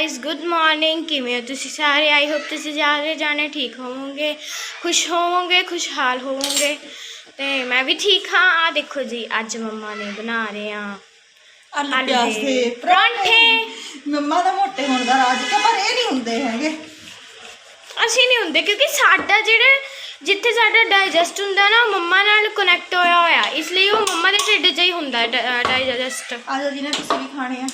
Guys good morning ਕਿਵੇਂ ਹੋ ਤੁਸੀਂ ਸਾਰੇ? ਆਈ ਹੋਪ ਤੁਸੀਂ ਸਾਰੇ ਜਾਣੇ ਠੀਕ ਹੋਵੋਗੇ ਖੁਸ਼ ਹੋਵੋਗੇ ਖੁਸ਼ਹਾਲ ਹੋਵੋਗੇ। ਤੇ ਮੈਂ ਵੀ ਠੀਕ ਹਾਂ। ਆ ਦੇਖੋ ਜੀ ਅੱਜ ਮੰਮਾ ਨੇ ਬਣਾ ਰਹੇ ਆ ਆਲੂ ਆਲੂ ਪਿਆਜ਼ ਦੇ ਦੇ ਪਰਾਂਠੇ। ਮੰਮਾ ਦਾ ਮੋਟੇ ਹੋਣ ਦਾ ਰਾਜ ਤਾਂ ਪਰ ਇਹ ਨਹੀਂ ਹੁੰਦੇ ਹੈਗੇ। ਅਸੀਂ ਨਹੀਂ ਹੁੰਦੇ ਕਿਉਂਕਿ ਸਾਡਾ ਜਿਹੜਾ ਜਿੱਥੇ ਸਾਡਾ ਡਾਈਜੈਸਟ ਹੁੰਦਾ ਨਾ ਉਹ ਮੰਮਾ ਨਾਲ ਕਨੈਕਟ ਹੋਇਆ ਹੋਇਆ। ਇਸ ਲਈ ਉਹ ਮੰਮਾ ਦੇ ਢਿੱਡ 'ਚ ਹੀ ਹੁੰਦਾ ਡਾਈਜੈਸਟ ਆਜੋ ਜੀ ਨੇ ਤੁਸੀਂ ਵੀ ਖਾਣੇ ਆ।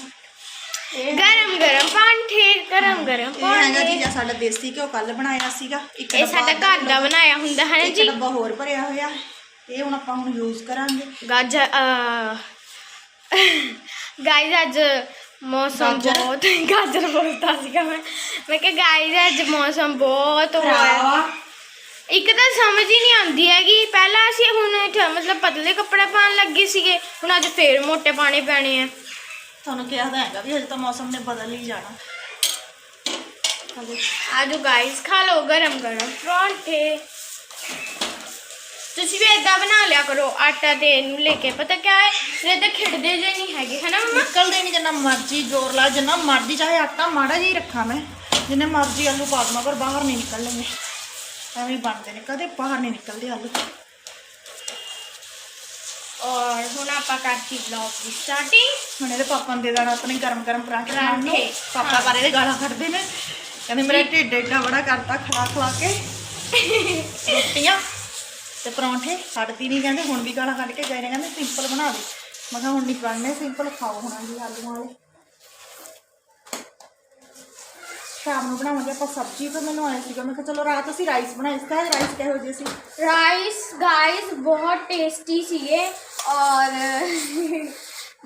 ਗਰਮ ਗਰਮ ਪਰਾਂਠੇ ਗਰਮ ਗਰਮ ਇਹ ਹੈਗਾ ਜੀ ਪਰਾਂਠੇ ਜਾਂ ਸਾਡਾ ਦੇਸੀ ਘਿਓ ਕੱਲ ਬਣਾਇਆ ਸੀਗਾ। ਇੱਕ ਇਹ ਸਾਡਾ ਘਰ ਦਾ ਬਣਾਇਆ ਹੁੰਦਾ ਹੈ ਨਾ ਇੱਕ ਜੀ? ਡੱਬਾ ਹੋਰ ਭਰਿਆ ਹੋਇਆ। ਇਹ ਹੁਣ ਆਪਾਂ ਹੁਣ ਯੂਜ਼ ਕਰਾਂਗੇ। ਗਾਜਰ ਗਾਇਜ਼ ਅੱਜ ਮੌਸਮ ਗਾਜਰ? ਬਹੁਤ ਗਾਜਰ ਬੋਲਤਾ ਸੀਗਾ ਮੈਂ। ਮੈਂ ਕਿਹਾ ਗਾਇਜ਼ ਅੱਜ ਮੌਸਮ ਬਹੁਤ ਹੋਇਆ। ਇੱਕ ਤਾਂ ਸਮਝ ਹੀ ਨਹੀਂ ਆਉਂਦੀ ਹੈਗੀ। ਪਹਿਲਾਂ ਅਸੀਂ ਹੁਣ ਠ- ਮਤਲਬ ਪਤਲੇ ਕੱਪੜੇ ਪਾਉਣ ਲੱਗੇ ਸੀਗੇ। ਹੁਣ ਅੱਜ ਫੇਰ ਮੋਟੇ ਪਾਣੇ ਪੈਣੇ ਆ। ਤੁਹਾਨੂੰ ਕਿਹਾ ਤਾਂ ਹੈਗਾ ਵੀ ਹਜੇ ਤਾਂ ਮੌਸਮ ਨੇ ਬਦਲ ਹੀ ਜਾਣਾ। ਹਲੇ ਆਜੋ ਗਾਇਜ਼ ਖਾ ਲਓ ਗਰਮ ਗਰਮ ਪਰੌਂਠੇ। ਤੁਸੀਂ ਵੀ ਏਦਾਂ ਬਣਾ ਲਿਆ ਕਰੋ ਆਟਾ ਤੇ ਇਹਨੂੰ ਲੈ ਕੇ। ਪਤਾ ਕਿਆ ਹੈ? ਇਹ ਤਾਂ ਖਿੜਦੇ ਜੇ ਨਹੀਂ ਹੈਗੇ ਹਨਾ ਮਮਾ? ਨਿਕਲਦੇ ਨਹੀਂ ਜਿੰਨਾ ਮਰਜ਼ੀ ਜ਼ੋਰ ਲਾ ਜਿੰਨਾ ਮਰਜ਼ੀ ਚਾਹੇ ਆਟਾ ਮਾੜਾ ਜਿਹਾ ਹੀ ਰੱਖਾਂ ਮੈਂ। ਜਿੰਨੇ ਮਰਜ਼ੀ ਆਲੂ ਪਾ ਦਵਾਂ ਪਰ ਬਾਹਰ ਨਹੀਂ ਨਿਕਲਣਗੇ। ਐਵੇਂ ਹੀ ਬਣਦੇ ਨੇ ਕਦੇ ਬਾਹਰ ਨਹੀਂ ਨਿਕਲਦੇ ਆਲੂ। ਔਰ ਹੁਣ ਆਪਾਂ ਕਰਤੀ ਵਲੌਗ ਦੀ ਸਟਾਰਟਿੰਗ ਹੁਣ ਇਹਦੇ ਪਾਪਾ ਨੂੰ ਦੇ ਦੇਣਾ ਆਪਣੇ ਗਰਮ ਗਰਮ ਪਰਾਂਠੇ ਖਾਣ ਨੂੰ। ਪਰਾਂਠੇ, ਪਾਪਾ ਬਾਰੇ ਦੇ ਗਾਲਾਂ ਕੱਢਦੇ ਨੇ। ਕਹਿੰਦੇ ਮੇਰਾ ਢਿੱਡ ਏਡਾ ਬੜਾ ਕਰਤਾ ਖਲਾ ਖਲਾ ਕੇ। ਰੋਟੀਆਂ ਤੇ ਪਰੌਂਠੇ ਛੱਡਦੀ ਨਹੀਂ ਕਹਿੰਦੇ ਹੁਣ ਵੀ ਗਾਲਾਂ ਕੱਢ ਕੇ ਗਏ ਨੇ ਕਹਿੰਦੇ ਸਿੰਪਲ ਬਣਾ ਦੇ। ਮੈਂ ਕਿਹਾ ਹੁਣ ਨਹੀਂ ਬਣਨੇ ਸਿੰਪਲ ਖਾਓ ਹੁਣ ਜੀ ਆਲੂਆਂ ਵਾਲੇ। ਸ਼ਾਮ ਨੂੰ ਬਣਾਵਾਂਗੇ ਆਪਾਂ ਸਬਜ਼ੀ ਤਾਂ ਮੈਨੂੰ ਆਇਆ ਸੀਗਾ ਮੈਂ ਕਿਹਾ ਚਲੋ ਰਾਤ ਅਸੀਂ ਰਾਈਸ ਬਣਾਏ ਸੀ ਰਾਈਸ ਕਿਹੋ ਜਿਹੇ ਸੀ? ਰਾਈਸ ਗਾਇਸ ਬਹੁਤ ਟੇਸਟੀ ਸੀਗੇ ਔਰ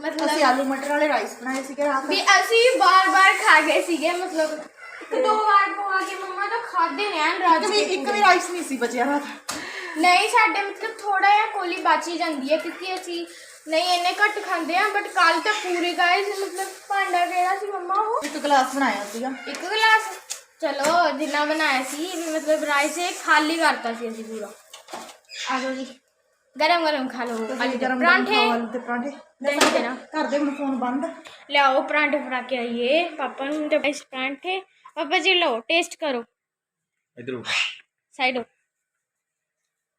ਮਤਲਬ ਅਸੀਂ ਆਲੂ ਮਟਰ ਵਾਲੇ ਰਾਈਸ ਬਣਾਏ ਸੀਗੇ ਰਾਤ। ਵੀ ਅਸੀਂ ਬਾਰ-ਬਾਰ ਖਾ ਗਏ ਸੀਗੇ ਮਤਲਬ ਇੱਕ ਦੋ ਵਾਰ ਪਵਾ ਕੇ ਮੰਮਾ ਤਾਂ ਖਾਦੇ ਨੇ ਐਨ ਰਾਜ ਇੱਕ ਵੀ ਕੇ ਇੱਕ ਪੂਰੇ। ਵੀ ਰਾਈਸ ਨਹੀਂ ਸੀ ਬਚਿਆ ਰਾਤ। ਨਹੀਂ ਸਾਡੇ ਮਤਲਬ ਥੋੜਾ ਜਿਹਾ ਕੋਲੀ ਬਚ ਹੀ ਜਾਂਦੀ ਹੈ ਕਿਉਂਕਿ ਅਸੀਂ ਨਹੀਂ ਇੰਨੇ ਘੱਟ ਖਾਂਦੇ ਆ ਬਟ ਕੱਲ ਤਾਂ ਪੂਰੇ ਗਾਇਸ ਮਤਲਬ ਭਾਂਡਾ ਕਿਹੜਾ ਸੀ ਮੰਮਾ ਉਹ ਇੱਕ ਗਲਾਸ ਬਣਾਇਆ ਸੀਗਾ ਇੱਕ ਗਲਾਸ ਚਲੋ ਜਿੰਨਾ ਬਣਾਇਆ ਸੀ ਵੀ ਮਤਲਬ ਰਾਈਸ ਇਹ ਖਾਲੀ ਕਰਤਾ ਸੀ ਅਸੀਂ ਪੂਰਾ ਆ ਜਾਓ ਜੀ ਗਰਮ ਗਰਮ ਖਾ ਲਓ ਆਲੂ ਦੇ ਗਰਮ ਪਰਾਂਠੇ ਆਲੂ ਦੇ ਪਰਾਂਠੇ ਦਹੀਂ ਦੇ ਨਾਲ ਘਰ ਦੇ ਹੁਣ ਫੋਨ ਬੰਦ ਲਿਆਓ ਪਰਾਂਠੇ ਫੜਾ ਕੇ ਆਈਏ ਪਾਪਾ ਨੂੰ ਤੇ ਇਸ ਪਰਾਂਠੇ ਪਾਪਾ ਜੀ ਲਓ ਟੇਸਟ ਕਰੋ ਇਧਰ ਸਾਈਡ ਹੋ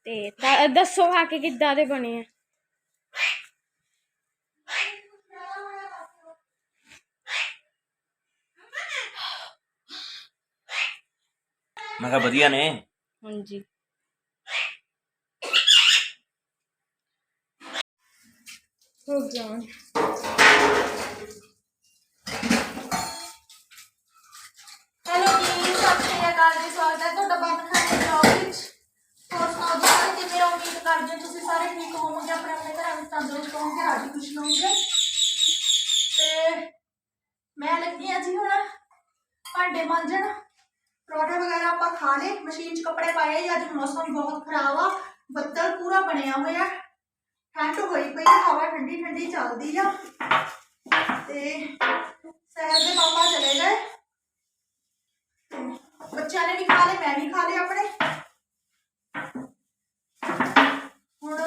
ਤੇ ਦ- ਦੱਸੋ ਖਾ ਕੇ ਕਿੱਦਾਂ ਦੇ ਬਣੇ ਆ ਮੈਂ ਕਿਹਾ ਵਧੀਆ ਨੇ। ਹਾਂਜੀ। ਹੋ ਗਿਆ। ਹੈਲੋ ਜੀ ਸਤਿ ਸ਼੍ਰੀ ਅਕਾਲ ਜੀ ਸਵਾਗਤ ਹੈ ਤੁਹਾਡਾ ਬੰਦ ਖਾਤੇ ਬਲੌਗ ਵਿੱਚ। ਹੋਰ ਸੁਣਾਓ ਜੀ ਸਾਰੇ ਕਿਵੇਂ ਹੋ? ਉਮੀਦ ਕਰਦੇ ਹਾਂ ਤੁਸੀਂ ਸਾਰੇ ਠੀਕ ਹੋਵੋਗੇ ਆਪਣੇ ਆਪਣੇ ਘਰਾਂ ਵਿੱਚ ਤੰਦਰੁਸਤ ਹੋਵੋਗੇ ਰਾਜੀ ਖੁਸ਼ ਹੋਵੋਗੇ ਤੇ ਮੈਂ ਲੱਗੀ ਆ ਜੀ ਹੁਣ ਭਾਂਡੇ ਮਾਂਜਣ। ਪਰੌਂਠੇ ਵਗੈਰਾ ਆਪਾਂ ਖਾ ਲਏ ਮਸ਼ੀਨ 'ਚ ਕੱਪੜੇ ਪਾਏ ਆ ਅੱਜ ਮੌਸਮ ਬਹੁਤ ਖਰਾਬ ਆ ਬੱਦਲ ਪੂਰਾ ਬਣਿਆ ਹੋਇਆ ਠੰਡ ਹੋਈ ਪਈ ਆ, ਹਵਾ ਠੰਡੀ ਠੰਡੀ ਚੱਲਦੀ ਆ ਤੇ ਸਹਿਰ ਦੇ ਪਾਪਾ ਚਲੇ ਗਏ ਬੱਚਿਆਂ ਨੇ ਵੀ ਖਾ ਲਏ ਮੈਂ ਵੀ ਖਾ ਲਏ ਆਪਣੇ ਹੁਣ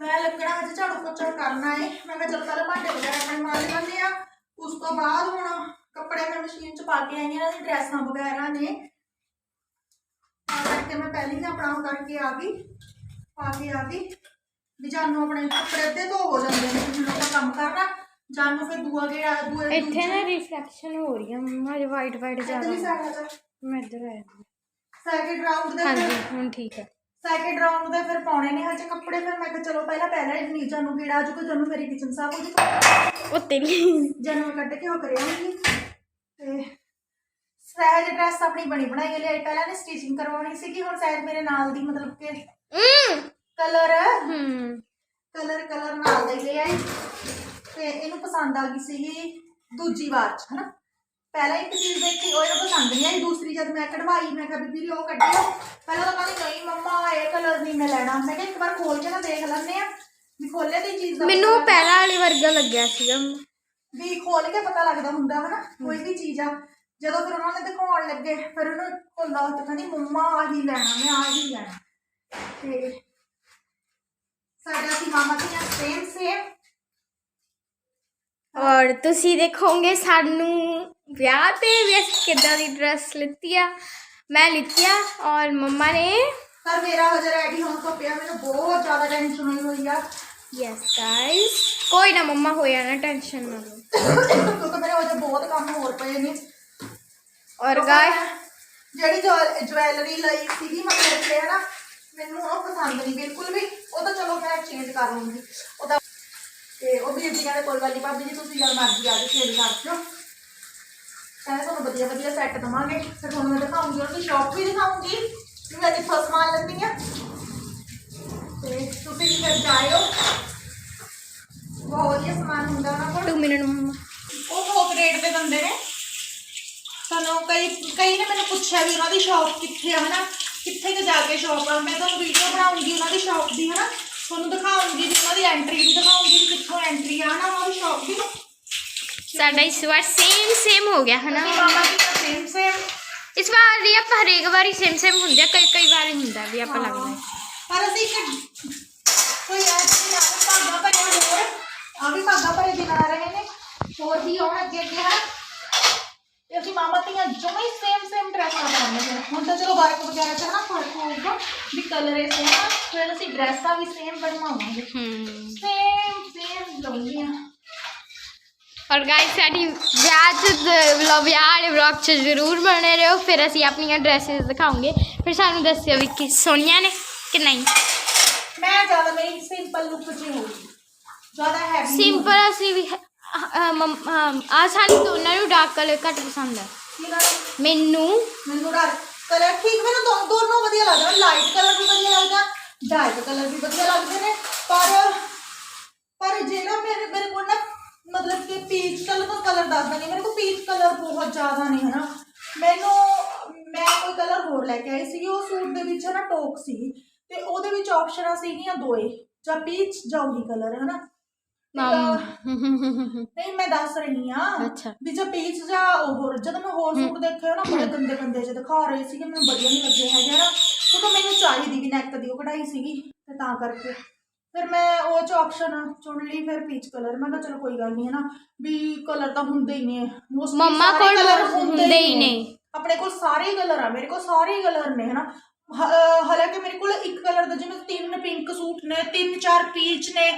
ਮੈਂ ਲੱਗਣਾ ਅੱਜ ਝਾੜੂ ਪੋਚਾ ਕਰਨਾ ਹੈ ਮੈਂ ਕਿਹਾ ਚਲ ਪਹਿਲਾਂ ਭਾਂਡੇ ਵਗੈਰਾ ਆਪਣੇ ਮਾਰ ਲੈਂਦੇ ਆ ਉਸ ਤੋਂ ਬਾਅਦ ਹੁਣ ਕੱਪੜੇ ਮੈਂ ਮਸ਼ੀਨ 'ਚ ਪਾ ਕੇ ਆਈ ਹਾਂ ਇਹਨਾਂ ਦੀ ਡਰੈਸਾਂ ਵਗੈਰਾ ਨੇ। ਤਾਂ ਕਰਕੇ ਮੈਂ ਪਹਿਲਾਂ ਹੀ ਆਪਣਾ ਉਹ ਕਰਕੇ ਆ ਗਈ ਪਾ ਕੇ ਆ ਗਈ। ਵੀ ਜਾਨੂੰ ਆਪਣੇ ਕੱਪੜੇ ਅੱਧੇ ਧੋ ਹੋ ਜਾਂਦੇ ਨੇ ਹੁਣ ਆਪਾਂ ਕੰਮ ਕਰਨਾ ਜਾਨੂੰ ਫਿਰ ਦੂਆ ਗਿਆ ਦੂਏ ਇੱਥੇ ਨਾ ਰਿਫਲੈਕਸ਼ਨ ਹੋ ਰਹੀ ਹੈ ਮੰਮਾ ਜੇ ਵਾਈਟ ਵਾਈਟ ਆ ਜਾ। ਮੈਂ ਇੱਧਰ ਆਇਆ ਸੈਕਿੰਡ ਰਾਉਂਡ ਦੇ ਹਾਂਜੀ ਹੁਣ ਠੀਕ ਹੈ ਸੈਕਿੰਡ ਰਾਉਂਡ ਦੇ ਫਿਰ ਪਾਉਣੇ ਨੇ ਹਜੇ ਕੱਪੜੇ ਫਿਰ ਮੈਂ ਕਿਹਾ ਚਲੋ ਪਹਿਲਾਂ ਪਹਿਲਾਂ ਹੀ ਨੀਚਾ ਨੂੰ ਕੀੜਾ ਆਜੂਗਾ ਜਨੂੰ ਮੇਰੀ ਕਿਚਨ ਸਾਫ਼ ਹੋ ਉਹ ਤੇਰੀ ਜਨੂੰ ਕੱਢ ਕੇ ਉਹ ਕਰਿਆ ਨਹੀਂ ਤੇ ਸਹਿਜ ਡਰੈਸ ਆਪਣੀ ਬਣੀ ਬਣਾਈ ਲਈ ਪਹਿਲਾਂ ਨੇ ਸਟਿਚਿੰਗ ਕਰਵਾਉਣੀ ਸੀਗੀ ਹੁਣ ਸਹਿਜ ਮੇਰੇ ਨਾਲ ਦੀ ਮਤਲਬ ਕਿ ਕਲਰ। ਕਲਰ ਕਲਰ ਨਾਲ ਦੇ ਲੈ ਆਈ ਤੇ ਇਹਨੂੰ ਪਸੰਦ ਆ ਗਈ ਸੀਗੀ ਦੂਜੀ ਵਾਰ ਚ ਹਨਾ? ਪਹਿਲਾਂ ਇੱਕ ਚੀਜ਼ ਦੇਖੀ ਉਹ ਇਹਨੂੰ ਪਸੰਦ ਨਹੀਂ ਆਈ। ਦੂਸਰੀ ਜਦ ਮੈਂ ਕਢਵਾਈ ਮੈਂ ਕਿਹਾ ਬੀਬੀ ਉਹ ਕੱਢੀ ਆ। ਪਹਿਲਾਂ ਤਾਂ ਕਹਿੰਦੀ ਨਹੀਂ ਮੰਮਾ ਇਹ ਕਲਰ ਨਹੀਂ ਮੈਂ ਲੈਣਾ। ਮੈਂ ਕਿਹਾ ਇੱਕ ਵਾਰ ਖੋਲ ਕੇ ਤਾਂ ਦੇਖ ਲੈਂਦੇ ਆ। ਵੀ ਖੋਲੇ ਦੀ ਚੀਜ਼ ਮੈਨੂੰ ਪਹਿਲਾਂ ਵਾਲੀ ਵਰਗਾ ਲੱਗਿਆ ਸੀਗਾ। ਵੀ ਖੋਲ ਕੇ ਪਤਾ ਲੱਗਦਾ ਹੁੰਦਾ ਹਨਾ ਕੋਈ ਵੀ ਚੀਜ਼ ਆ। ਜਦੋਂ ਫਿਰ ਉਹਨਾਂ ਨੇ ਦਿਖਾਉਣ ਲੱਗੇ ਫਿਰ ਉਹਨੂੰ ਕੋਲਾ ਤੇ ਕਹਿੰਦੀ ਮੰਮਾ ਆਹੀ ਲੈਣਾ ਮੈਂ ਆਹੀ ਲੈਣਾ। ਤੇ ਸਾਡਾ ਸੀ ਮਾਮਾ ਦੀਆਂ ਸੇਮ ਸੇਮ ਔਰ ਤੁਸੀਂ ਦੇਖੋਗੇ ਸਾਨੂੰ ਵਿਆਹ ਤੇ ਵੀ ਅਸੀਂ ਕਿੱਦਾਂ ਦੀ ਡਰੈਸ ਲਿੱਤੀ ਆ। ਮੈਂ ਲਿੱਤੀ ਆ ਔਰ ਮੰਮਾ ਨੇ ਪਰ ਮੇਰਾ ਹਜੇ ਰੈਡੀ ਹੋਣ ਤੋਂ ਪਿਆ ਮੈਨੂੰ ਬਹੁਤ ਜ਼ਿਆਦਾ ਟੈਨਸ਼ਨ ਹੋਈ ਹੋਈ ਆ। ਯੈਸ ਗਾਇਸ ਕੋਈ ਨਾ ਮੰਮਾ ਹੋਇਆ ਨਾ ਟੈਨਸ਼ਨ ਨਾ ਲਓ। ਕਿਉਂਕਿ ਮੇਰੇ ਹਜੇ ਬਹੁਤ ਕੰਮ ਹੋਰ ਪਏ ਨੇ। ਔਰ ਗਾਇਸ ਜਿਹੜੀ ਜਵੈ- ਜਵੈਲਰੀ ਲਈ ਸੀਗੀ ਮੈਂ ਤੇ ਨਾ ਮੈਨੂੰ ਉਹ ਪਸੰਦ ਨਹੀਂ ਬਿਲਕੁਲ ਵੀ। ਉਹ ਤਾਂ ਚਲੋ ਮੈਂ ਚੇਂਜ ਕਰ ਲੂੰਗੀ। ਉਹਦਾ ਤੇ ਉਹ ਵੀ ਕਹਿੰਦੇ ਕੋਈ ਗੱਲ ਨਹੀਂ ਭਾਬੀ ਜੀ ਤੁਸੀਂ ਜਦ ਮਰਜ਼ੀ ਆ ਕੇ ਚੇਂਜ ਕਰ ਦਿਓ। ਕਹਿੰਦੇ ਤੁਹਾਨੂੰ ਵਧੀਆ ਵਧੀਆ ਸੈੱਟ ਦਵਾਂਗੇ। ਫਿਰ ਤੁਹਾਨੂੰ ਮੈਂ ਦਿਖਾਉਂਗੀ ਉਹਦੀ ਸ਼ਾਪ ਵੀ ਦਿਖਾਉਂਗੀ ਕਿ ਮੈਂ ਕਿੱਥੋਂ ਸਮਾਨ ਲੈਂਦੀ ਆ। ਤੇ ਤੁਸੀਂ ਵੀ ਫਿਰ ਜਾਇਓ ਬਹੁਤ ਵਧੀਆ ਸਮਾਨ ਹੁੰਦਾ ਉਹਨਾਂ ਕੋਲ 2 ਮਿੰਟ ਮੰਮਾ। ਉਹ ਥੋਕ ਰੇਟ ਤੇ ਦਿੰਦੇ ਨੇ। ਸਾਨੂੰ ਕਈ ਕਈ ਨੇ ਮੈਨੂੰ ਪੁੱਛਿਆ ਵੀ ਉਹਨਾਂ ਦੀ ਸ਼ਾਪ ਕਿੱਥੇ ਆ ਹਨਾ? ਕਿੱਥੇ ਕੁ ਜਾ ਕੇ ਸ਼ਾਪ ਆ? ਮੈਂ ਤੁਹਾਨੂੰ ਵੀਡੀਓ ਬਣਾਉਂਗੀ ਉਹਨਾਂ ਦੀ ਸ਼ਾਪ ਦੀ ਹਨਾ? ਤੁਹਾਨੂੰ ਦਿਖਾਉਂਗੀ ਵੀ ਉਹਨਾਂ ਦੀ ਐਂਟਰੀ ਵੀ ਦਿਖਾਉਂਗੀ ਵੀ ਕਿੱਥੋਂ ਐਂਟਰੀ ਆ ਹਨਾ ਉਹਨਾਂ ਦੀ ਸ਼ਾਪ ਦੀ। ਸਾਡਾ ਇਸ ਵਾਰ ਸੇਮ ਸੇਮ ਹੋ ਗਿਆ ਹਨਾ? ਮਾਮਾ ਜੀ ਦਾ ਸੇਮ ਸੇਮ ਇਸ ਵਾਰ ਵੀ ਆਪਾਂ ਹਰੇਕ ਵਾਰੀ ਸੇਮ ਸੇਮ ਹੁੰਦੇ ਕਈ ਕਈ ਵਾਰੀ ਹੁੰਦਾ ਵੀ ਆਪਾਂ ਲੱਗਦਾ। ਪਰ ਅਸੀਂ ਇੱਕ ਕੋਈ ਐਸੀ ਨਾ ਭਾਗਾ ਭਰੇ ਹੋਰ। ਆ ਵੀ ਭਾਗਾ ਭਰੇ ਦਿਨ ਆ ਰਹੇ ਨੇ ਹੋਰ ਵੀ ਆਉਣ ਅੱਗੇ ਅੱਗੇ ਹਨਾ ਤੇ ਅਸੀਂ ਮਾਮਾ ਧੀਆਂ ਜਮਾਂ ਹੀ ਸੇਮ ਸੇਮ ਡਰੈਸਾਂ ਪਾਉਂਦੇ ਨੇ ਹੁਣ ਤਾਂ ਚਲੋ ਵਰਕ ਵਗੈਰਾ ਚ ਹਨਾ ਫ਼ਰਕ ਹੋਊਗਾ ਵੀ ਕਲਰ ਇਹ ਸੇਮ ਆ ਫਿਰ ਅਸੀਂ ਡਰੈਸਾਂ ਵੀ ਸੇਮ ਬਣਵਾਵਾਂਗੇ ਹਮ ਸੇਮ ਸੇਮ ਲਾਉਂਗੀਆਂ ਔਰ ਗਾਇਸ ਸਾਡੀ ਵਿਆਹ ਚ ਵਲੌਗ ਵਿਆਹ ਵਾਲੇ ਵਲੌਗ ਚ ਜ਼ਰੂਰ ਬਣੇ ਰਹੋ ਫਿਰ ਅਸੀਂ ਆਪਣੀਆਂ ਡਰੈਸਸ ਦਿਖਾਉਂਗੇ ਫਿਰ ਸਾਨੂੰ ਦੱਸਿਓ ਵੀ ਕਿ ਸੋਹਣੀਆਂ ਨੇ ਕਿ ਨਹੀਂ ਮੈਂ ਜ਼ਿਆਦਾ ਹੈਵੀ ਸਿੰਪਲ ਅਸੀਂ ਵੀ ਆ ਸਾਨੂੰ ਦੋਨਾਂ ਨੂੰ ਡਾਰਕ ਕਲਰ ਘੱਟ ਪਸੰਦ ਹੈ ਮੈਨੂੰ ਮੈਨੂੰ ਡਾਰਕ ਕਲਰ ਠੀਕ ਮੈਨੂੰ ਦੋ- ਦੋਨੋਂ ਵਧੀਆ ਲੱਗਦੇ ਲਾਈਟ ਕਲਰ ਵੀ ਵਧੀਆ ਲੱਗਦਾ ਡਾਰਕ ਕਲਰ ਵੀ ਵਧੀਆ ਲੱਗਦੇ ਨੇ ਪਰ ਪਰ ਜੇ ਨਾ ਮੇਰੇ ਮੇਰੇ ਕੋਲ ਨਾ ਮਤਲਬ ਕਿ ਪੀਚ ਕਲਰ ਦਾ ਕਲਰ ਦੱਸਦਾ ਨਹੀਂ ਮੇਰੇ ਕੋਲ ਪੀਚ ਕਲਰ ਬਹੁਤ ਜ਼ਿਆਦਾ ਨਹੀਂ ਹੈ ਨਾ ਮੈਨੂੰ ਮੈਂ ਕੋਈ ਕਲਰ ਹੋਰ ਲੈ ਕੇ ਆਈ ਸੀ ਉਹ ਸੂਟ ਦੇ ਵਿੱਚ ਨਾ ਟੋਕ ਸੀ ਤੇ ਉਹਦੇ ਵਿੱਚ ਆਪਸ਼ਨਾਂ ਸੀਗੀਆਂ ਦੋਏ ਜਾਂ ਪੀਚ ਜਾਂ ਉਹੀ ਕਲਰ ਹੈ ਨਾ ਨਹੀਂ ਮੈਂ ਦੱਸ ਰਹੀ ਆ ਅੱਛਾ। ਵੀ ਜੇ ਪੀਚ ਜਾਂ ਉਹ ਹੋਰ ਜਦੋਂ ਮੈਂ ਹੋਰ ਸੂਟ ਦੇਖੇ ਨਾ ਬੜੇ ਗੰਦੇ ਗੰਦੇ ਜਿਹੇ ਦਿਖਾ ਰਹੇ ਸੀਗੇ ਮੈਨੂੰ ਵਧੀਆ ਨਹੀਂ ਲੱਗੇ ਹੈਗੇ ਨਾ। ਕਿਉਂਕਿ ਮੈਨੂੰ ਚਾਹੀਦੀ ਵੀ ਨੈਕ ਦੀ ਉਹ ਕਢਾਈ ਸੀਗੀ ਤੇ ਤਾਂ ਕਰਕੇ। ਫਿਰ ਮੈਂ ਉਹ ਚ ਆਪਸ਼ਨ ਚੁਣ ਲਈ ਫਿਰ ਪੀਚ ਕਲਰ ਮੈਂ ਕਿਹਾ ਚਲੋ ਕੋਈ ਗੱਲ ਨਹੀਂ ਹੈ ਨਾ ਵੀ ਕਲਰ ਤਾਂ ਹੁੰਦੇ ਹੀ ਨੇ। ਮੰਮਾ ਕੋਲ ਹੁੰਦੇ ਹੀ ਨੇ। ਆਪਣੇ ਕੋਲ ਸਾਰੇ ਕਲਰ ਆ ਮੇਰੇ ਕੋਲ ਸਾਰੇ ਕਲਰ ਨੇ ਹਨਾ ਹਾਲਾਂਕਿ ਮੇਰੇ ਕੋਲ ਇੱਕ ਕਲਰ ਦਾ ਜਿਵੇਂ ਤਿੰਨ ਪਿੰਕ ਸੂਟ ਨੇ ਤਿੰਨ ਚਾਰ ਪੀਚ ਨੇ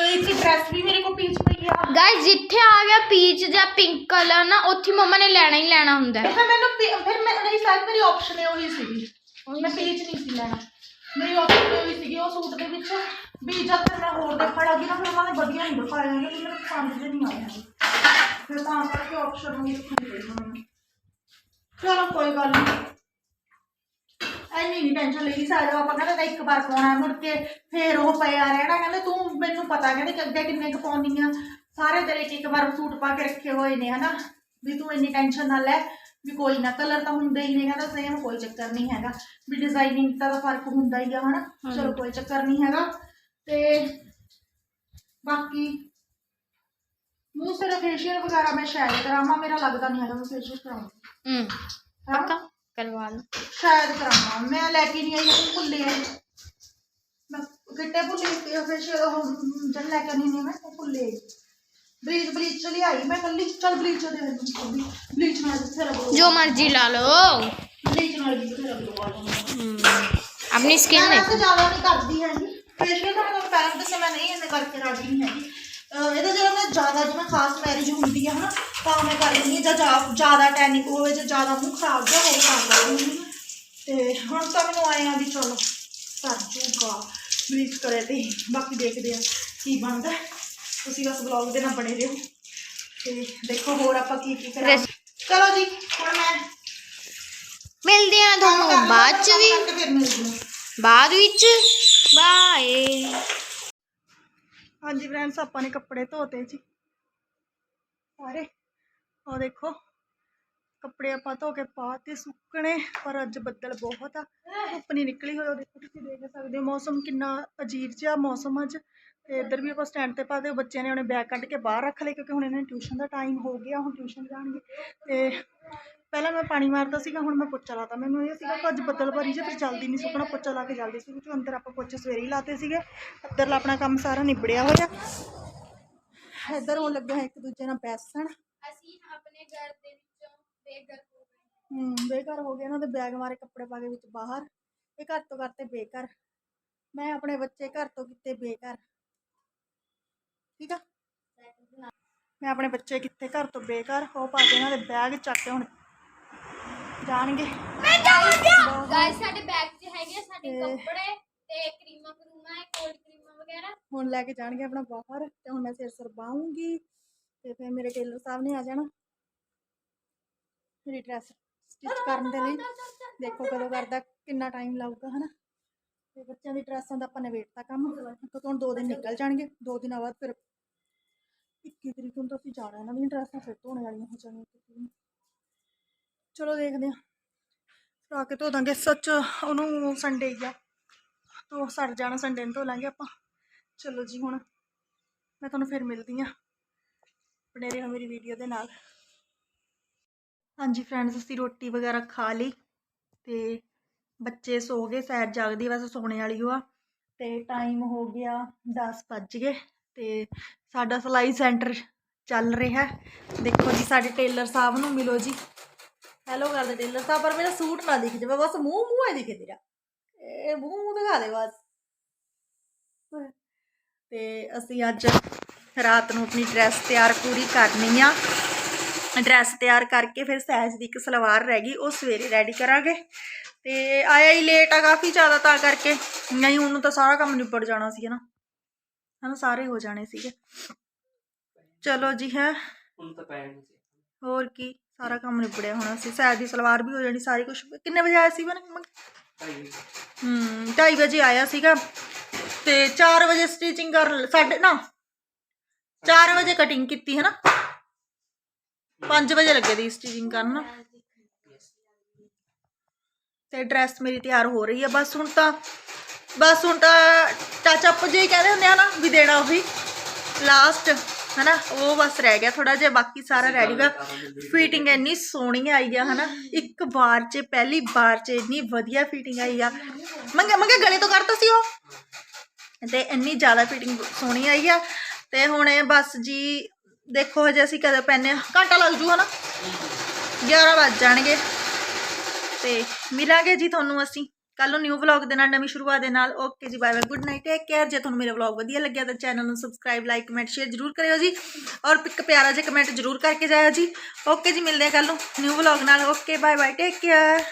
ਅਹ ਇੱਕ ਡਰੈਸ ਵੀ ਮੇਰੇ ਕੋਲ ਪੀਚ ਪਈ ਆ। ਗਾਇਸ ਜਿੱਥੇ ਆ ਗਿਆ ਪੀਚ ਜਾਂ ਪਿੰਕ ਕਲਰ ਨਾ ਉੱਥੇ ਮੰਮਾ ਨੇ ਲੈਣਾ ਹੀ ਲੈਣਾ ਹੁੰਦਾ ਹੈ। ਫਿਰ ਮੈਨੂੰ ਪੀ- ਫਿਰ ਮੈਂ ਨਹੀਂ ਸਾਇਦ ਮੇਰੀ ਆਪਸ਼ਨ ਹੈ ਉਹੀ ਸੀਗੀ। ਮੈਂ ਪੀਚ ਨਹੀਂ ਸੀ ਲੈਣਾ। ਮੇਰੀ ਆਪਸ਼ਨ ਉਹੀ ਸੀਗੀ ਉਹ ਸੂਟ ਦੇ ਵਿੱਚ ਵੀ ਜਦ ਤੱਕ ਮੈਂ ਹੋਰ ਦੇਖਣ ਲੱਗੀ ਨਾ ਫਿਰ ਉਹਨਾਂ ਨੇ ਵਧੀਆ ਨਹੀਂ ਦਿਖਾਇਆ ਕਿ ਮੈਨੂੰ ਪਸੰਦ ਜਿਹਾ ਨਹੀਂ ਆਇਆ। ਫਿਰ ਤਾਂ ਕਰਕੇ ਆਪਸ਼ਨ ਉਹੀ ਰੱਖਣੀ ਪਈ ਮੈਨੂੰ ਚਲੋ ਕੋਈ ਗੱਲ ਨਹੀਂ ਐਨੀ ਨਹੀਂ ਟੈਨਸ਼ਨ ਲਈ ਸਾਰੇ ਆਪਾਂ ਕਹਿੰਦੇ ਤਾਂ ਇੱਕ ਵਾਰ ਪਾਉਣਾ ਮੁੜ ਕੇ ਫੇਰ ਉਹ ਪਿਆ ਰਹਿਣਾ। ਕਹਿੰਦੇ ਤੂੰ ਮੈਨੂੰ ਪਤਾ ਕਹਿੰਦੇ ਕਿ ਅੱਗੇ ਕਿੰਨੇ ਕੁ ਪਾਉਣੀ ਆ। ਸਾਰੇ ਤੇਰੇ ਇੱਕ ਇੱਕ ਵਾਰ ਸੂਟ ਪਾ ਕੇ ਰੱਖੇ ਹੋਏ ਨੇ ਹਨਾ? ਵੀ ਤੂੰ ਇੰਨੀ ਟੈਨਸ਼ਨ ਨਾ ਲੈ ਵੀ ਕੋਈ ਨਾ ਕਲਰ ਤਾਂ ਹੁੰਦੇ ਹੀ ਨੇ ਕਹਿੰਦਾ ਸੇਮ ਕੋਈ ਚੱਕਰ ਨਹੀਂ ਹੈਗਾ। ਵੀ ਡਿਜ਼ਾਈਨਿੰਗ ਦਾ ਤਾਂ ਫ਼ਰਕ ਹੁੰਦਾ ਹੀ ਆ ਹਨਾ? ਚਲੋ ਕੋਈ ਚੱਕਰ ਨਹੀਂ ਹੈਗਾ। ਤੇ ਬਾਕੀ ਮੂੰਹ ਸਿਰ ਫੇਸ਼ੀਅਲ ਵਗੈਰਾ ਮੈਂ ਸ਼ਾਇਦ ਕਰਾਵਾਂ ਮੇਰਾ ਲੱਗਦਾ ਨਹੀਂ ਹੈਗਾ ਮੈਂ ਫੇਸ਼ੀਅਲ ਕਰਾਵਾਂ ਹਮ ਪੱਕਾ? ਕਰਵਾ ਲਓ। ਸ਼ਾਇਦ ਕਰਾਵਾਂ। ਮੈਂ ਲੈ ਕੇ ਨਹੀਂ ਆਈ ਮੈਂ ਭੁੱਲੇ ਆਈ ਮੈਂ ਕਿੱਟੇ ਭੁੱਲੇ ਤੇ ਫੇਸ਼ੀਅਲ ਉਹ ਜਦ ਲੈ ਕੇ ਨਹੀਂ ਮੈਂ ਉਹ ਭੁੱਲੇ ਬਲੀਚ ਬਲੀਚ ਚਲੀ ਆਈ ਮੈਂ ਕੱਲੀ ਚੱਲ ਬਲੀਚ ਦੇ ਦੇ ਬਲੀਚ ਨਾਲ ਜਿੱਥੇ ਲੱਗੋ ਜੋ ਮਰਜ਼ੀ ਲਾ ਲਓ। ਬਲੀਚ ਨਾਲ ਵੀ ਜਿੱਥੇ ਲੱਗੋ ਹਮ, ਆਪਣੀ ਸਕਿਨ ਮੈਂ ਦੇ ਤਾਂ ਜ਼ਿਆਦਾ ਨਹੀਂ ਕਰਦੀ ਹੈਗੀ। ਫੇਸ਼ੀਅਲ ਤਾਂ ਮੈਂ ਪਹਿਲਾਂ ਦੱਸਿਆ ਮੈਂ ਨਹੀਂ ਇੰਨੇ ਕਰਕੇ ਰਾਜੀ ਨਹੀਂ ਹੈਗੀ। ਇਹਦਾ ਜਦੋਂ ਮੈਂ ਜ਼ਿਆਦਾ ਜਿਵੇਂ ਖਾਸ ਮੈਰਿਜ ਹੁੰਦੀ ਹੈ ਹਨਾ ਤਾਂ ਮੈਂ ਕਰ ਲੈਂਦੀ ਹਾਂ ਜਾਂ ਜ਼ਿਆ- ਜ਼ਿਆਦਾ ਟੈਨਿਕ ਹੋਵੇ ਜਾਂ ਜ਼ਿਆਦਾ ਮੂੰਹ ਖਰਾਬ ਜਿਹਾ ਹੋਵੇ ਤਾਂ ਕਰ ਲੈਂਦੀ ਹਾਂ ਤੇ ਹੁਣ ਤਾਂ ਮੈਨੂੰ ਆਏ ਆ ਵੀ ਚਲੋ ਕਰ ਜੂਗਾ ਬਲੀਚ ਕਰੇ ਤੇ ਬਾਕੀ ਦੇਖਦੇ ਆ ਕੀ ਬਣਦਾ। ਤੁਸੀਂ ਬਸ ਵਲੌਗ ਦੇ ਨਾਲ ਬਣੇ ਰਹੋ। ਤੇ ਦੇਖੋ ਹੋਰ ਆਪਾਂ ਕੀ ਕੀ ਕਰਾਂ ਚਲੋ ਜੀ ਹੁਣ ਮੈਂ ਮਿਲਦੇ ਆ ਤੁਹਾਨੂੰ ਬਾਅਦ ਚ ਵੀ। ਬਾਅਦ ਵਿੱਚ। ਬਾਏ। ਹਾਂਜੀ ਫਰੈਂਡਸ, ਆਪਾਂ ਨੇ ਕੱਪੜੇ ਧੋਤੇ ਜੀ। ਸਾਰੇ। ਉਹ ਦੇਖੋ, ਕੱਪੜੇ ਆਪਾਂ ਧੋ ਕੇ ਪਾਤੇ ਸੁੱਕਣੇ, ਪਰ ਅੱਜ ਬੱਦਲ ਬਹੁਤ ਆ। ਧੁੱਪ ਨਹੀਂ ਨਿਕਲੀ ਹੋਈ, ਉਹ ਦੇਖੋ ਤੁਸੀਂ ਦੇਖ ਸਕਦੇ ਹੋ, ਮੌਸਮ ਕਿੰਨਾ ਅਜੀਬ ਜਿਹਾ ਮੌਸਮ ਅੱਜ। ਤੇ ਇੱਧਰ ਵੀ ਆਪਾਂ ਸਟੈਂਡ ਤੇ ਪਾਤੇ ਬੱਚਿਆਂ ਨੇ ਉਹਨੇ ਬੈਗ ਕੱਢ ਕੇ ਬਾਹਰ ਰੱਖ ਲਏ, ਕਿਉਂਕਿ ਹੁਣ ਇਹਨਾਂ ਨੇ ਟਿਊਸ਼ਨ ਦਾ ਟਾਈਮ ਹੋ ਗਿਆ, ਹੁਣ ਟਿਊਸ਼ਨ ਜਾਣਗੇ। ਤੇ ਪਹਿਲਾਂ ਮੈਂ ਪਾਣੀ ਮਾਰਦਾ ਸੀਗਾ ਹੁਣ ਮੈਂ ਪੋਚਾ ਲਾਤਾ। ਮੈਨੂੰ ਇਹ ਸੀਗਾ ਕਿ ਅੱਜ ਬੱਦਲ ਭਰੀ ਜੇ ਫਿਰ ਜਲਦੀ ਨਹੀਂ ਸੁੱਕਣਾ ਪੋਚਾ ਲਾ ਕੇ ਜਲਦੀ ਸੁੱਕ ਜੂ ਅੰਦਰ ਆਪਾਂ ਪੋਚੇ ਸਵੇਰੇ ਹੀ ਲਾਤੇ ਸੀਗੇ। ਅੰਦਰਲਾ ਆਪਣਾ ਕੰਮ ਸਾਰਾ ਨਿਬੜਿਆ ਹੋਇਆ। ਇੱਧਰ ਹੁਣ ਲੱਗੇ ਇੱਕ ਦੂਜੇ ਨਾਲ ਬੈਸਣ। ਅਸੀਂ ਆਪਣੇ ਘਰ ਦੇ ਵਿੱਚੋਂ ਬੇਘਰ ਹੋ ਗਏ। ਹੂੰ ਬੇਘਰ ਹੋ ਗਏ ਇਹਨਾਂ ਦੇ ਬੈਗ ਮਾਰੇ ਕੱਪੜੇ ਪਾ ਕੇ ਵਿੱਚ ਬਾਹਰ। ਇਹ ਘਰ ਤੋਂ ਕਰਤੇ ਬੇਘਰ। ਮੈਂ ਆਪਣੇ ਬੱਚੇ ਘਰ ਤੋਂ ਕੀਤੇ ਬੇਘਰ। ਠੀਕ ਆ? ਮੈਂ ਆਪਣੇ ਬੱਚੇ ਕਿੱਥੇ ਘਰ ਤੋਂ ਬੇਘਰ? ਹੋ ਪਾ ਕੇ ਇਹਨਾਂ ਦੇ ਬੈਗ ਚੱਕ ਕੇ ਹੁਣ ਜਾਣਗੇ। ਗਾਇਸ ਸਾਡੇ ਬੈਗ 'ਚ ਹੈਗੇ ਆ ਸਾਡੇ ਤੇ- ਕੱਪੜੇ ਤੇ ਕਰੀਮਾਂ ਕਰੂਮਾਂ ਹੈ ਕੋਲਡ ਕਰੀਮਾਂ ਵਗੈਰਾ। ਹੁਣ ਲੈ ਕੇ ਜਾਣਗੇ ਆਪਣਾ ਬਾਹਰ ਤੇ ਹੁਣ ਮੈਂ ਸਿਰ ਸਰ ਬਾਹੂੰਗੀ ਤੇ ਫਿਰ ਮੇਰੇ ਟੇਲਰ ਸਾਹਿਬ ਨੇ ਆ ਜਾਣਾ। ਮੇਰੀ ਡਰੈਸ ਸਟਿਚ ਕਰਨ ਦੇ ਲਈ। ਦੇਖੋ ਕਦੋਂ ਕਰਦਾ ਕਿੰਨਾ ਟਾਈਮ ਲਾਊਗਾ ਹਨਾ? ਤੇ ਬੱਚਿਆਂ ਦੀ ਡਰੈਸਾਂ ਦਾ ਆਪਾਂ ਨਵੇੜਤਾ ਕੰਮ। ਕਿਉਂਕਿ ਹੁਣ ਦੋ ਦਿਨ ਨਿਕਲ ਜਾਣਗੇ ਦੋ ਦਿਨਾਂ ਬਾਅਦ ਫਿਰ 21 ਤਰੀਕ ਨੂੰ ਤਾਂ ਅਸੀਂ ਜਾਣਾ ਇਹਨਾਂ ਦੀਆਂ ਡਰੈਸਾਂ ਫਿਰ ਧੋਣੇ ਵਾਲੀਆਂ ਹੋ ਜਾਣੀਆਂ ਇੱਕੀ ਨੂੰ। ਚਲੋ ਦੇਖਦੇ ਹਾਂ। ਫਿਰ ਆ ਕੇ ਧੋ ਦਾਂਗੇ। ਸੱਚ ਉਹਨੂੰ ਸੰਡੇ ਹੀ ਆ। ਤੋ ਸੜ ਜਾਣਾ ਸੰਡੇ ਨੂੰ ਧੋ ਲਾਂਗੇ ਆਪਾਂ। ਚਲੋ ਜੀ ਹੁਣ ਮੈਂ ਤੁਹਾਨੂੰ ਫਿਰ ਮਿਲਦੀ ਹਾਂ। ਬਣੇ ਰਹੋ ਮੇਰੀ ਵੀਡੀਓ ਦੇ ਨਾਲ। ਹਾਂਜੀ ਫਰੈਂਡਸ ਅਸੀਂ ਰੋਟੀ ਵਗੈਰਾ ਖਾ ਲਈ ਤੇ ਬੱਚੇ ਸੋ ਗਏ, ਸੈਰ ਜਾਗਦੀ ਬਸ ਸੋਣੇ ਵਾਲੀ ਓ ਆ। ਤੇ ਟਾਈਮ ਹੋ ਗਿਆ 10 ਵੱਜ ਗਏ ਤੇ ਸਾਡਾ ਸਿਲਾਈ ਸੈਂਟਰ ਚੱਲ ਰਿਹਾ। ਦੇਖੋ ਜੀ, ਸਾਡੇ ਟੇਲਰ ਸਾਹਿਬ ਨੂੰ ਮਿਲੋ ਜੀ। ਹੈਲੋ ਕਰਦੇ ਟੇਲਰ ਸਾਹਿਬ ਪਰ ਮੇਰਾ ਸੂਟ ਨਾ ਦਿਖ ਜਾਵੇ ਬਸ ਮੂੰਹ ਮੂੰਹ ਹੀ ਦਿਖੇ ਤੇਰਾ। ਇਹ ਮੂੰਹ ਮੂੰਹ ਦਿਖਾ ਦੇ ਬਸ। ਤੇ ਅਸੀਂ ਅੱਜ ਰਾਤ ਨੂੰ ਆਪਣੀ ਡਰੈਸ ਤਿਆਰ ਪੂਰੀ ਕਰਨੀ ਆ। ਡਰੈਸ ਤਿਆਰ ਕਰਕੇ ਫਿਰ ਸਹਿਜ ਦੀ ਇੱਕ ਸਲਵਾਰ ਰਹਿ ਗਈ ਉਹ ਸਵੇਰੇ ਰੈਡੀ ਕਰਾਂਗੇ। ਤੇ ਆਇਆ ਹੀ ਲੇਟ ਆ ਕਾਫੀ ਜ਼ਿਆਦਾ ਤਾਂ ਕਰਕੇ। ਨਹੀਂ ਉਹਨੂੰ ਤਾਂ ਸਾਰਾ ਕੰਮ ਨਿਬੜ ਜਾਣਾ ਸੀ ਨਾ ਹਨਾ ਸਾਰੇ ਹੋ ਜਾਣੇ ਸੀਗੇ। ਚਲੋ ਜੀ ਹੈ। ਹੁਣ ਤਾਂ ਪੈਣ ਨਹੀਂ ਹੋਰ ਕੀ? ਸਾਰਾ ਕੰਮ ਨਿਬੜਿਆ ਹੋਣਾ ਸੀ ਸਹਿਜ ਦੀ ਸਲਵਾਰ ਵੀ ਹੋ ਜਾਣੀ ਸਾਰੀ ਕੁਝ ਕਿੰਨੇ ਵਜੇ ਆਇਆ ਸੀ ਬਨ ਹੂੰ 2:30 ਵਜੇ ਆਇਆ ਸੀਗਾ। ਤੇ 4 ਵਜੇ ਸਟਿਚਿੰਗ ਕਰਨ ਸਾਡੇ ਨਾ 4 ਵਜੇ ਕਟਿੰਗ ਕੀਤੀ ਹੈ ਨਾ 5 ਵਜੇ ਲੱਗੇ ਦੀ ਸਟਿਚਿੰਗ ਕਰਨ। ਤੇ ਡਰੈਸ ਮੇਰੀ ਤਿਆਰ ਹੋ ਰਹੀ ਹੈ ਬਸ ਹੁਣ ਤਾਂ ਬਸ ਹੁਣ ਤਾਂ ਚਾਚਾ ਪੁੱਜੇ ਹੀ ਕਹਿੰਦੇ ਹੁੰਦੇ ਆ ਨਾ ਵੀ ਦੇਣਾ ਉਹੀ। ਲਾਸਟ ਹਨਾ, ਉਹ ਬਸ ਰਹਿ ਗਿਆ ਥੋੜਾ ਜਿਹਾ, ਬਾਕੀ ਸਾਰਾ ਰੈਡੀ ਗਾ ਫਿਟਿੰਗ ਇੰਨੀ ਸੋਹਣੀ ਆਈ ਆ, ਹਨਾ। ਇੱਕ ਵਾਰ 'ਚ, ਪਹਿਲੀ ਵਾਰ 'ਚ ਇੰਨੀ ਵਧੀਆ ਫਿਟਿੰਗ ਆਈ ਆ। ਮੰਗੇ ਮੰਗੇ ਗਲੇ ਤੋਂ ਕਰਤਾ ਸੀ ਉਹ? ਤੇ ਇੰਨੀ ਜ਼ਿਆਦਾ ਫਿਟਿੰਗ ਸੋਹਣੀ ਆਈ ਆ। ਤੇ ਹੁਣ ਇਹ ਬਸ ਜੀ, ਦੇਖੋ ਹਜੇ ਅਸੀਂ ਕਦੇ ਪੈਨੇ ਆ ਘੰਟਾ ਲੱਗ ਜੂ, ਹਨਾ। 11 ਵੱਜ ਜਾਣਗੇ। ਤੇ ਮਿਲਾਂਗੇ ਜੀ ਤੁਹਾਨੂੰ ਅਸੀਂ। ਕੱਲ ਨੂੰ ਨਿਊ ਵਲੌਗ ਦੇ ਨਾਲ, ਨਵੀਂ ਸ਼ੁਰੂਆਤ ਦੇ ਨਾਲ। ਓਕੇ ਜੀ bye bye good night take care ਜੇ ਤੁਹਾਨੂੰ ਮੇਰਾ ਵਲੌਗ ਵਧੀਆ ਲੱਗਿਆ ਤਾਂ ਚੈਨਲ ਨੂੰ ਸਬਸਕ੍ਰਾਈਬ ਲਾਈਕ ਕਮੈਂਟ ਸ਼ੇਅਰ ਜਰੂਰ ਕਰਿਓ ਜੀ। ਔਰ ਇੱਕ ਪਿਆਰਾ ਜਿਹਾ ਕਮੈਂਟ ਜਰੂਰ ਕਰਕੇ ਜਾਇਓ ਜੀ। ਓਕੇ ਜੀ, ਮਿਲਦੇ ਆ ਕੱਲ ਨੂੰ ਨਿਊ ਵਲੌਗ ਨਾਲ। Okay bye bye take care